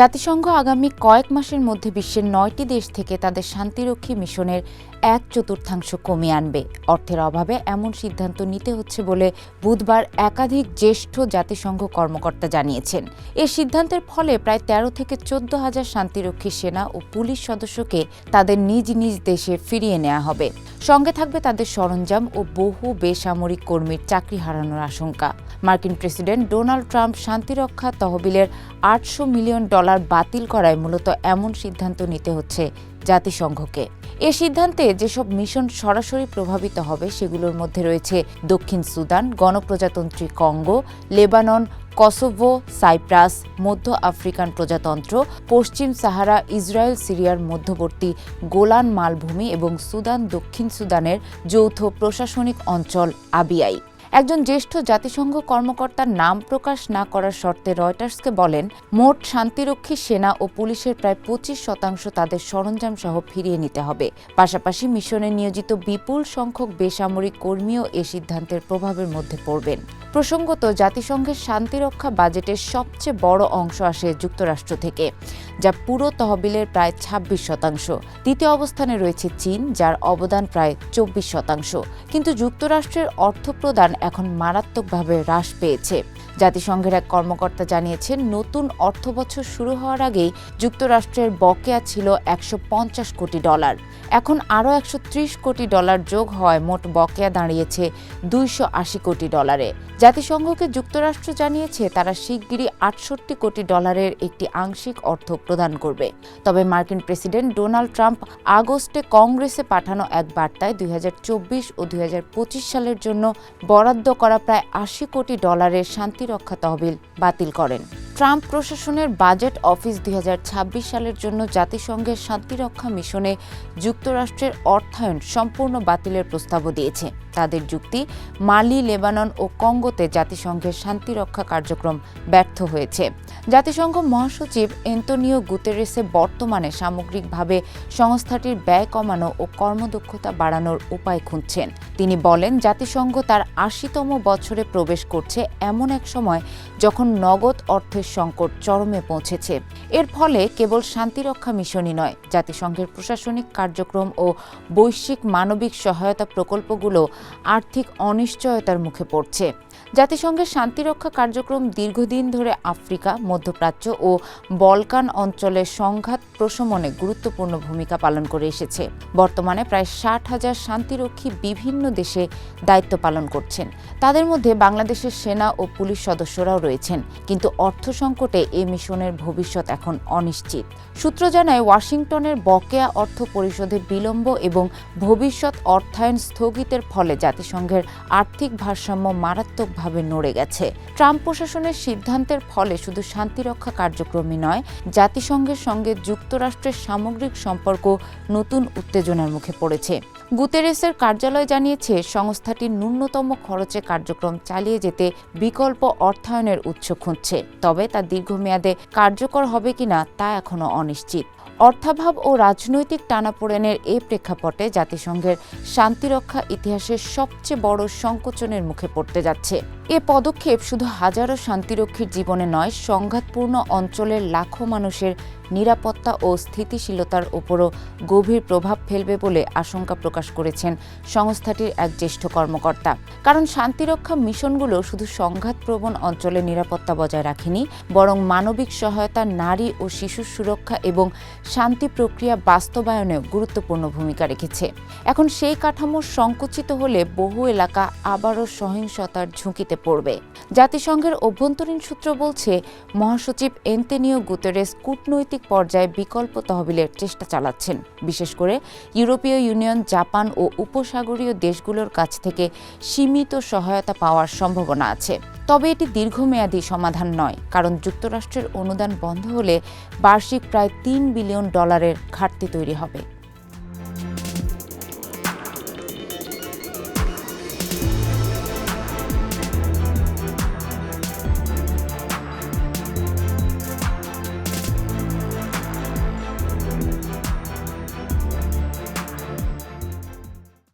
জাতিসংঘ আগামী কয়েক মাসের মধ্যে বিশ্বের নয়টি দেশ থেকে তাদের শান্তিরক্ষী মিশনের এক চতুর্থাংশ কমিয়ে আনবে। অর্থের অভাবে এমন সিদ্ধান্ত নিতে হচ্ছে বলে বুধবার একাধিক জ্যেষ্ঠ জাতিসংঘ কর্মকর্তা জানিয়েছেন। এ সিদ্ধান্তের ফলে প্রায় তেরো থেকে চোদ্দ হাজার শান্তিরক্ষী সেনা ও পুলিশ সদস্যকে তাদের নিজ নিজ দেশে ফিরিয়ে নেওয়া হবে। সঙ্গে থাকবে তাদের সরঞ্জাম ও বহু বেসামরিক কর্মীর চাকরি হারানোর আশঙ্কা। মার্কিন প্রেসিডেন্ট ডোনাল্ড ট্রাম্প শান্তিরক্ষা তহবিলের আটশো মিলিয়ন ডলার বাতিল করায় মূলত এমন সিদ্ধান্ত নিতে হচ্ছে জাতিসংঘকে। এ সিদ্ধান্তে যেসব মিশন সরাসরি প্রভাবিত হবে সেগুলোর মধ্যে রয়েছে দক্ষিণ সুদান, গণপ্রজাতন্ত্রী কঙ্গো, লেবানন কসোভো, সাইপ্রাস, মধ্য আফ্রিকান প্রজাতন্ত্র, পশ্চিম সাহারা, ইসরায়েল, সিরিয়ার মধ্যবর্তী গোলান মালভূমি এবং সুদান দক্ষিণ সুদানের যৌথ প্রশাসনিক অঞ্চল আবিআই একজন জ্যেষ্ঠ জাতিসংঘ কর্মকর্তার নাম প্রকাশ না করার শর্তে রয়টার্সকে বলেন, মোট শান্তিরক্ষী সেনা ও পুলিশের প্রায় পঁচিশ শতাংশ তাদের সরঞ্জাম সহ ফিরিয়ে নিতে হবে। পাশাপাশি মিশনে নিয়োজিত বিপুল সংখ্যক বেসামরিক কর্মীও এ সিদ্ধান্তের প্রভাবের মধ্যে পড়বেন। প্রসঙ্গত, জাতিসংঘের শান্তিরক্ষা বাজেটের সবচেয়ে বড় অংশ আসে যুক্তরাষ্ট্র থেকে, যা পুরো তহবিলের প্রায় ছাব্বিশ শতাংশ। দ্বিতীয় অবস্থানে রয়েছে চীন, যার অবদান প্রায় চব্বিশ শতাংশ। কিন্তু যুক্তরাষ্ট্রের অর্থ প্রদান এখন মারাত্মকভাবে হ্রাস পেয়েছে। জাতিসংঘের এক কর্মকর্তা জানিয়েছেন, নতুন অর্থ বছর শুরু হওয়ার আগেই যুক্তরাষ্ট্রের বকেয়া ছিল একশো পঞ্চাশ কোটি ডলার। এখন আরও একশো ত্রিশ কোটি ডলার যোগ হয় মোট বকেয়া দাঁড়িয়েছে দুইশো আশি কোটি ডলারে। জাতিসংঘকে যুক্তরাষ্ট্র জানিয়েছে, তারা শিগগিরই আটষট্টি কোটি ডলারের একটি আংশিক অর্থ প্রদান করবে। তবে মার্কিন প্রেসিডেন্ট ডোনাল্ড ট্রাম্প আগস্টে কংগ্রেসে পাঠানো এক বার্তায় দুই হাজার চব্বিশ ও দুই হাজার পঁচিশ সালের জন্য বরাদ্দ করা প্রায় আশি কোটি ডলারের শান্তিরক্ষা তহবিল বাতিল করেন। ট্রাম্প প্রশাসনের বাজেট অফিস দুই হাজার ছাব্বিশ সালের জন্য জাতিসংঘের শান্তিরক্ষা মিশনে যুক্তরাষ্ট্রের অর্থায়ন সম্পূর্ণ বাতিলের প্রস্তাবও দিয়েছে। তাদের যুক্তি, মালি, লেবানন ও কঙ্গোতে জাতিসংঘের শান্তিরক্ষা কার্যক্রম ব্যর্থ হয়েছে। জাতিসংঘ মহাসচিব এন্তোনিও গুতেরেসে বর্তমানে সামগ্রিকভাবে সংস্থাটির ব্যয় কমানো ও কর্মদক্ষতা বাড়ানোর উপায় খুঁজছেন। তিনি বলেন, জাতিসংঘ তার আশিতম বছরে প্রবেশ করছে এমন এক সময় যখন নগদ অর্থের সংকট চরমে পৌঁছেছে। এর ফলে কেবল শান্তিরক্ষা মিশনই নয়, জাতিসংঘের প্রশাসনিক কার্যক্রম ও বৈশ্বিক মানবিক সহায়তা প্রকল্পগুলো আর্থিক অনিশ্চয়তার মুখে পড়ছে। জাতিসংঘের শান্তিরক্ষা কার্যক্রম দীর্ঘদিন ধরে আফ্রিকা, মধ্যপ্রাচ্য ও বলকান অঞ্চলের সংঘাত প্রশমনে গুরুত্বপূর্ণ ভূমিকা পালন করে এসেছে। বর্তমানে প্রায় ষাট হাজার শান্তিরক্ষী বিভিন্ন দেশে দায়িত্ব পালন করছেন। তাদের মধ্যে বাংলাদেশের সেনা ও পুলিশ সদস্যরাও রয়েছেন। কিন্তু অর্থ সংকটে এ মিশনের ভবিষ্যৎ এখন অনিশ্চিত। সূত্র জানায়, ওয়াশিংটনের বকেয়া অর্থ পরিশোধে বিলম্ব এবং ভবিষ্যৎ অর্থায়ন স্থগিতের ফলে জাতিসংঘের আর্থিক ভারসাম্য মারাত্মকভাবে নড়ে গেছে। ট্রাম্প প্রশাসনের সিদ্ধান্তের ফলে শুধু শান্তিরক্ষা কার্যক্রমই নয়, জাতিসংঘের সঙ্গে যুক্তরাষ্ট্রের সামগ্রিক সম্পর্ক নতুন উত্তেজনার মুখে পড়েছে। গুতেরেসের কার্যালয় জানিয়েছে সংস্থাটি ন্যূনতম খরচে কার্যক্রম চালিয়ে যেতে বিকল্প অর্থায়নের উৎস খুঁজছে। তবে তা দীর্ঘমেয়াদে কার্যকর হবে কিনা তা এখনও অনিশ্চিত। অর্থাভাব ও রাজনৈতিক টানাপোড়েনের এই প্রেক্ষাপটে জাতিসংঘের শান্তিরক্ষা ইতিহাসের সবচেয়ে বড় সংকোচনের মুখে পড়তে যাচ্ছে। এ পদক্ষেপ শুধু হাজারো শান্তিরক্ষীর জীবনে নয়, সংঘাতপূর্ণ অঞ্চলের লাখো মানুষের নিরাপত্তা ও স্থিতিশীলতার উপরও গভীর প্রভাব ফেলবে বলে আশঙ্কা প্রকাশ করেছেন সংস্থাটির এক জ্যেষ্ঠ কর্মকর্তা। কারণ শান্তিরক্ষা মিশনগুলো শুধু সংঘাতপ্রবণ অঞ্চলে নিরাপত্তা বজায় রাখেনি, বরং মানবিক সহায়তা, নারী ও শিশুর সুরক্ষা এবং শান্তি প্রক্রিয়া বাস্তবায়নেও গুরুত্বপূর্ণ ভূমিকা রেখেছে। এখন সেই কাঠামো সংকুচিত হলে বহু এলাকা আবারও সহিংসতার ঝুঁকিতে পড়বে। জাতিসংঘের অভ্যন্তরীণ সূত্র বলছে, মহাসচিব এন্তেনিও গুতেরেস কূটনৈতিক পর্যায়ে বিকল্প তহবিলের চেষ্টা চালাচ্ছেন। বিশেষ করে ইউরোপীয় ইউনিয়ন, জাপান ও উপসাগরীয় দেশগুলোর কাছ থেকে সীমিত সহায়তা পাওয়ার সম্ভাবনা আছে। তবে এটি দীর্ঘমেয়াদী সমাধান নয়, কারণ যুক্তরাষ্ট্রের অনুদান বন্ধ হলে বার্ষিক প্রায় তিন বিলিয়ন ডলারের ঘাটতি তৈরি হবে।